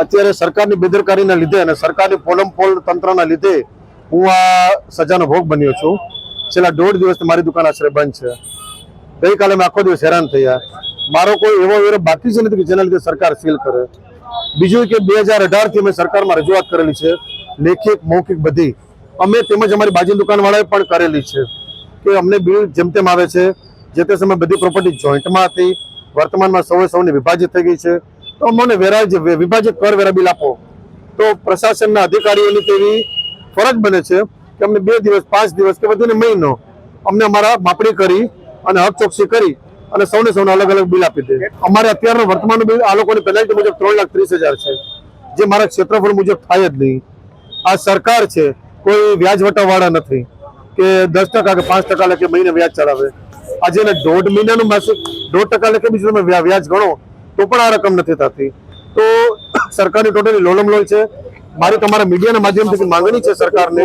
અત્યારે સરકારની બેદરકારીના લીધે અને સરકારની પોલમપોલ તંત્રના લીધે હું આ સજાનો ભોગ બન્યો છું. છેલ્લા દોઢ દિવસથી મારી દુકાન આશરે બંધ છે. ગઈકાલે મેં આખો દિવસ હેરાન થયા. મારો કોઈ એવો વેરો બાકી જ નથી કે જેના લીધે સરકાર સીલ કરે. બીજું કે બે હજાર અઢારથી મેં સરકારમાં રજૂઆત કરેલી છે. લેખિત, મૌખિક બધી. અમે તેમજ અમારી બાજુ દુકાનવાળાએ પણ કરેલી છે કે અમને બિલ જેમ તેમ આવે છે. જે તે સમયે બધી પ્રોપર્ટી જોઈન્ટમાં હતી. વર્તમાનમાં સૌએ સૌને વિભાજિત થઈ ગઈ છે. તો અમને વેરા વિભાજક કર વેરા બિલ આપો. તો પ્રશાસનના અધિકારીઓની તેવી ફરજ બને છે કે અમને બે દિવસ, પાંચ દિવસ કે વધુને મહિનો અમને અમારા માપણી કરી અને હક ચોકસી કરી અને સૌને સૌને અલગ અલગ બિલ આપી દે. અમારે અત્યારનું વર્તમાન બિલ આ લોકોની પેનલ્ટી મુજબ ત્રણ લાખ ત્રીસ હજાર છે. જે મારા ક્ષેત્રફળ મુજબ થાય જ નહીં. આ સરકાર છે, કોઈ વ્યાજ વટાવાળા નથી કે દસ ટકા કે પાંચ ટકા લખે મહિને વ્યાજ ચલાવે આજે દોઢ મહિનાનું માસિક, દોઢ ટકા લખે બીજું તમે વ્યા- વ્યાજ ગણો. તો પણ આ રકમ નથી થતી. તો સરકારની ટોટલી લોલમ લોલ છે. મારી તમારા મીડિયાના માધ્યમથી માંગણી છે સરકારને.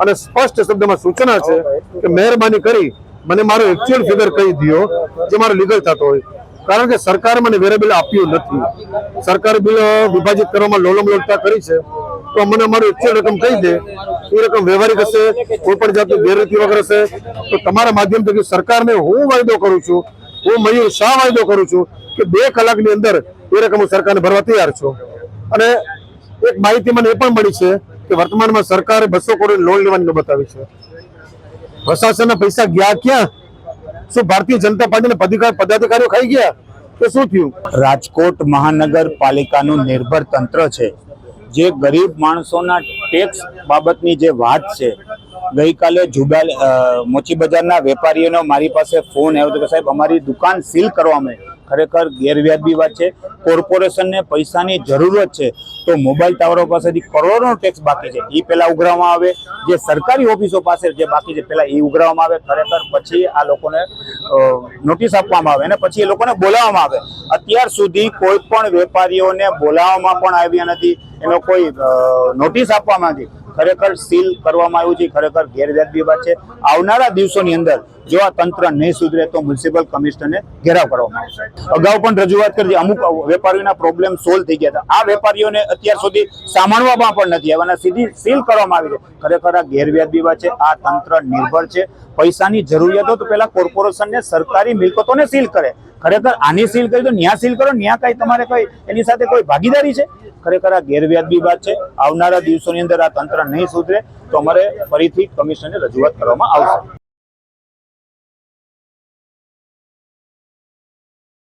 અને સ્પષ્ટ શબ્દમાં સૂચના છે કે મહેરબાની કરી મને મારો એકચ્યુઅલ ફિગર કહી દો જે મારો લીગલ થતો હોય. કારણ કે સરકારે મને વેરા બિલ આપ્યું નથી. સરકારે બિલ વિભાજિત કરવામાં લોલમ લોલતા કરી છે. તો મને અમારું એકચ્યુઅલ રકમ કહી દે. એ રકમ વ્યવહારિક હશે કોઈ પણ જાતની ગેરરીતિ વગર હશે. તો તમારા માધ્યમથી સરકારને હું વાયદો કરું છું. હું મયુર શાહ વાયદો કરું છું. કે બે કલાકની અંદર એ રકમ હું સરકારને ભરવા તૈયાર છું. અને એક માહિતી મને એ પણ મળી છે કે વર્તમાનમાં સરકારે બસો કરોડ લોન લેવાની નોબત આવી છે. પ્રશાસનના પૈસા ગયા ક્યાં? શું ભારતીય જનતા પાર્ટીના પદાધિકાર- પદાધિકારીઓ ખાઈ ગયા? તો શું થયું? રાજકોટ મહાનગરપાલિકાનું નિર્ભર તંત્ર છે, જે ગરીબ માણસોના ટેક્સ બાબતની જે વાત છે. ગઈકાલે જુબાલ મોચી બજારના વેપારીઓનો મારી પાસે ફોન આવ્યો હતો કે સાહેબ, અમારી દુકાન સીલ કરવામાં આવી. ખરેખર ગેરવ્યાજબી વાત છે. કોર્પોરેશનને પૈસાની જરૂરત છે. તો મોબાઈલ ટાવરો પાસેથી કરોડોનો ટેક્સ બાકી છે. એ પહેલાં ઉઘરાવવામાં આવે. જે સરકારી ઓફિસો પાસે જે બાકી છે પહેલાં એ ઉઘરાવવામાં આવે. ખરેખર પછી આ લોકોને નોટિસ આપવામાં આવે અને પછી એ લોકોને બોલાવવામાં આવે. અત્યાર સુધી કોઈ પણ વેપારીઓને બોલાવવામાં પણ આવ્યા નથી. એનો કોઈ નોટિસ આપવામાં નથી. ખરેખર સીલ કરવામાં આવ્યું છે. ખરેખર ગેરવ્યાજબી વાત છે. આવનારા દિવસોની અંદર જો આ તંત્ર નહીં સુધરે તો મ્યુનિસિપલ કમિશનરને ઘેરાવ કરવામાં આવશે. અગાઉ પણ રજૂઆત કરી અમુક વેપારીઓના પ્રોબ્લેમ સોલ્વ થઈ ગયા હતા. આ વેપારીઓને અત્યાર સુધી સાંભળવામાં પણ નથી આવ્યા સીધી સીલ કરવામાં આવી છે. ખરેખર આ ગેરવ્યાજબી વાત છે, આ તંત્ર નિર્ભર છે. પૈસાની જરૂરિયાતો તો પેલા કોર્પોરેશનને સરકારી મિલકતોને સીલ કરે. ખરેખર આની સીલ કરી તો ન્યા સીલ કરો, ન્યા કઈ તમારે કઈ એની સાથે કોઈ ભાગીદારી છે? ખરેખર આ ગેરવ્યાજબી વાત છે. આવનારા દિવસોની અંદર આ તંત્ર નહીં સુધરે તો અમારે ફરીથી કમિશનને રજૂઆત કરવામાં આવશે.